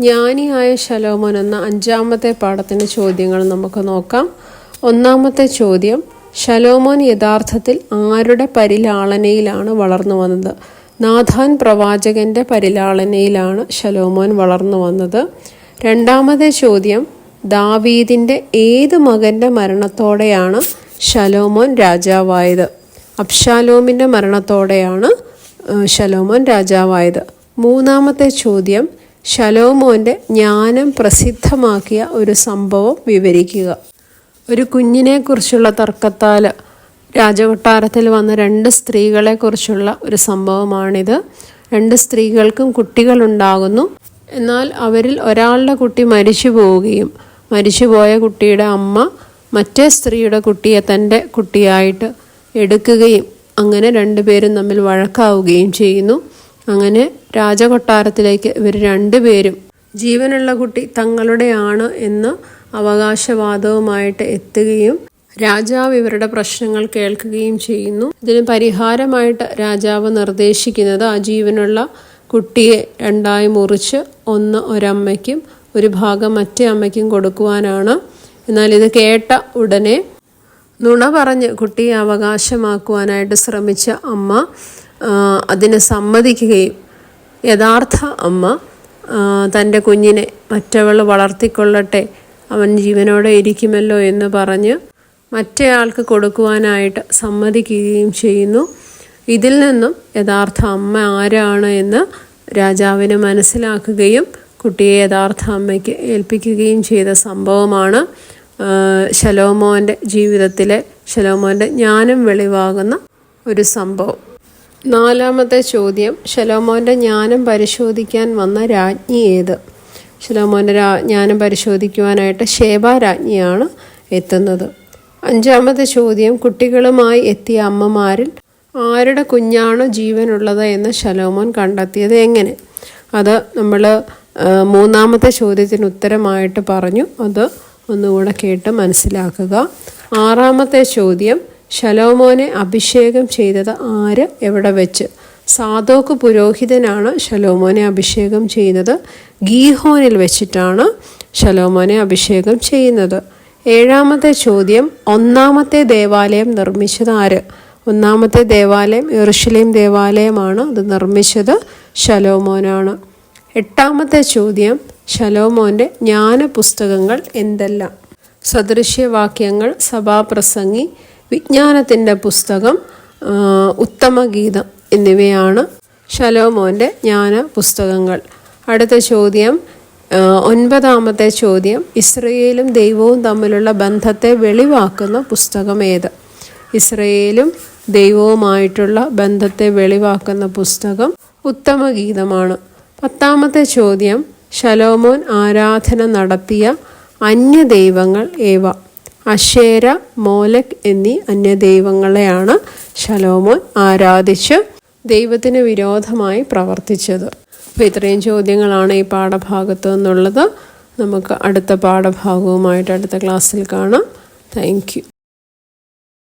ജ്ഞാനിയായ ശലോമോൻ എന്ന അഞ്ചാമത്തെ പാഠത്തിന്റെ ചോദ്യങ്ങൾ നമുക്ക് നോക്കാം. ഒന്നാമത്തെ ചോദ്യം ശലോമോൻ യഥാർത്ഥത്തിൽ ആരുടെ പരിലാളനയിലാണ് വളർന്നു വന്നത്? നാഥാൻ പ്രവാചകന്റെ പരിലാളനയിലാണ് ശലോമോൻ വളർന്നു വന്നത്. രണ്ടാമത്തെ ചോദ്യം ദാവീദിന്റെ ഏത് മകന്റെ മരണത്തോടെയാണ് ശലോമോൻ രാജാവായത്? അബ്ഷാലോമിന്റെ മരണത്തോടെയാണ് ശലോമോൻ രാജാവായത്. മൂന്നാമത്തെ ചോദ്യം ശലോമോന്റെ ജ്ഞാനം പ്രസിദ്ധമാക്കിയ ഒരു സംഭവം വിവരിക്കുക. ഒരു കുഞ്ഞിനെക്കുറിച്ചുള്ള തർക്കത്താൽ രാജകൊട്ടാരത്തിൽ വന്ന രണ്ട് സ്ത്രീകളെ കുറിച്ചുള്ള ഒരു സംഭവമാണിത്. രണ്ട് സ്ത്രീകൾക്കും കുട്ടികളുണ്ടാകുന്നു. എന്നാൽ അവരിൽ ഒരാളുടെ കുട്ടി മരിച്ചു പോവുകയും മരിച്ചുപോയ കുട്ടിയുടെ അമ്മ മറ്റേ സ്ത്രീയുടെ കുട്ടിയെ തന്റെ കുട്ടിയായിട്ട് എടുക്കുകയും അങ്ങനെ രണ്ടുപേരും തമ്മിൽ വഴക്കാവുകയും ചെയ്യുന്നു. അങ്ങനെ രാജകൊട്ടാരത്തിലേക്ക് ഇവർ രണ്ടുപേരും ജീവനുള്ള കുട്ടി തങ്ങളുടെയാണ് എന്ന് അവകാശവാദവുമായിട്ട് എത്തുകയും രാജാവ് ഇവരുടെ പ്രശ്നങ്ങൾ കേൾക്കുകയും ചെയ്യുന്നു. ഇതിന് പരിഹാരമായിട്ട് രാജാവ് നിർദ്ദേശിക്കുന്നത് ആ ജീവനുള്ള കുട്ടിയെ രണ്ടായി മുറിച്ച് ഒന്ന് ഒരമ്മയ്ക്കും ഒരു ഭാഗം മറ്റേ അമ്മയ്ക്കും കൊടുക്കുവാനാണ്. എന്നാൽ ഇത് കേട്ട ഉടനെ നുണ പറഞ്ഞ് കുട്ടിയെ അവകാശമാക്കുവാനായിട്ട് ശ്രമിച്ച അമ്മ അതിന് സമ്മതിക്കുകയും യഥാർത്ഥ അമ്മ തന്റെ കുഞ്ഞിനെ മറ്റവൾ വളർത്തിക്കൊള്ളട്ടെ അവൻ ജീവനോടെ ഇരിക്കുമല്ലോ എന്ന് പറഞ്ഞ് മറ്റേയാൾക്ക് കൊടുക്കുവാനായിട്ട് സമ്മതിക്കുകയും ചെയ്യുന്നു. ഇതിൽ നിന്നും യഥാർത്ഥ അമ്മ ആരാണ് എന്ന് രാജാവിന് മനസ്സിലാക്കുകയും കുട്ടിയെ യഥാർത്ഥ അമ്മയ്ക്ക് ഏൽപ്പിക്കുകയും ചെയ്ത സംഭവമാണ് ശലോമോന്റെ ജീവിതത്തിലെ ശലോമോന്റെ ജ്ഞാനം വെളിവാകുന്ന ഒരു സംഭവം. നാലാമത്തെ ചോദ്യം. ശലോമോന്റെ ജ്ഞാനം പരിശോധിക്കാൻ വന്ന രാജ്ഞി ഏത്? ശലോമോന്റെ രാ ജ്ഞാനം പരിശോധിക്കുവാനായിട്ട് ശേബ രാജ്ഞിയാണ് എത്തുന്നത്. അഞ്ചാമത്തെ ചോദ്യം. കുട്ടികളുമായി എത്തിയ അമ്മമാരിൽ ആരുടെ കുഞ്ഞാണ് ജീവനുള്ളത് എന്ന് ശലോമോൻ കണ്ടെത്തിയത് എങ്ങനെ? അത് നമ്മൾ മൂന്നാമത്തെ ചോദ്യത്തിന് ഉത്തരമായിട്ട് പറഞ്ഞു. അത് ഒന്നുകൂടെ കേട്ട് മനസ്സിലാക്കുക. ആറാമത്തെ ചോദ്യം. ശലോമോനെ അഭിഷേകം ചെയ്തത് ആര്? എവിടെ വെച്ച്? സാധോക്ക് പുരോഹിതനാണ് ശലോമോനെ അഭിഷേകം ചെയ്യുന്നത്. ഗീഹോനിൽ വെച്ചിട്ടാണ് ശലോമോനെ അഭിഷേകം ചെയ്യുന്നത്. ഏഴാമത്തെ ചോദ്യം ഒന്നാമത്തെ ദേവാലയം നിർമ്മിച്ചത് ആര്? ഒന്നാമത്തെ ദേവാലയം യെറുഷലേം ദേവാലയമാണ് അത് നിർമ്മിച്ചത് ശലോമോനാണ്. എട്ടാമത്തെ ചോദ്യം ശലോമോന്റെ ജ്ഞാന പുസ്തകങ്ങൾ എന്തെല്ലാം? സദൃശ്യവാക്യങ്ങൾ സഭാപ്രസംഗി വിജ്ഞാനത്തിന്റെ പുസ്തകം ഉത്തമഗീതം എന്നിവയാണ് ശലോമോന്റെ ജ്ഞാന പുസ്തകങ്ങൾ അടുത്ത ചോദ്യം ഒൻപതാമത്തെ ചോദ്യം ഇസ്രയേലും ദൈവവും തമ്മിലുള്ള ബന്ധത്തെ വെളിവാക്കുന്ന പുസ്തകം ഏത്? ഇസ്രയേലും ദൈവവുമായിട്ടുള്ള ബന്ധത്തെ വെളിവാക്കുന്ന പുസ്തകം ഉത്തമഗീതമാണ്. പത്താമത്തെ ചോദ്യം ശലോമോൻ ആരാധന നടത്തിയ അന്യ ദൈവങ്ങൾ ഏവ? അശേര മോലക് എന്നീ അന്യദൈവങ്ങളെയാണ് ശലോമോൻ ആരാധിച്ച് ദൈവത്തിന് വിരോധമായി പ്രവർത്തിച്ചത്. അപ്പോൾ ഇത്രയും ചോദ്യങ്ങളാണ് ഈ പാഠഭാഗത്ത് നിന്നുള്ളത്. നമുക്ക് അടുത്ത പാഠഭാഗവുമായിട്ട് അടുത്ത ക്ലാസ്സിൽ കാണാം. താങ്ക്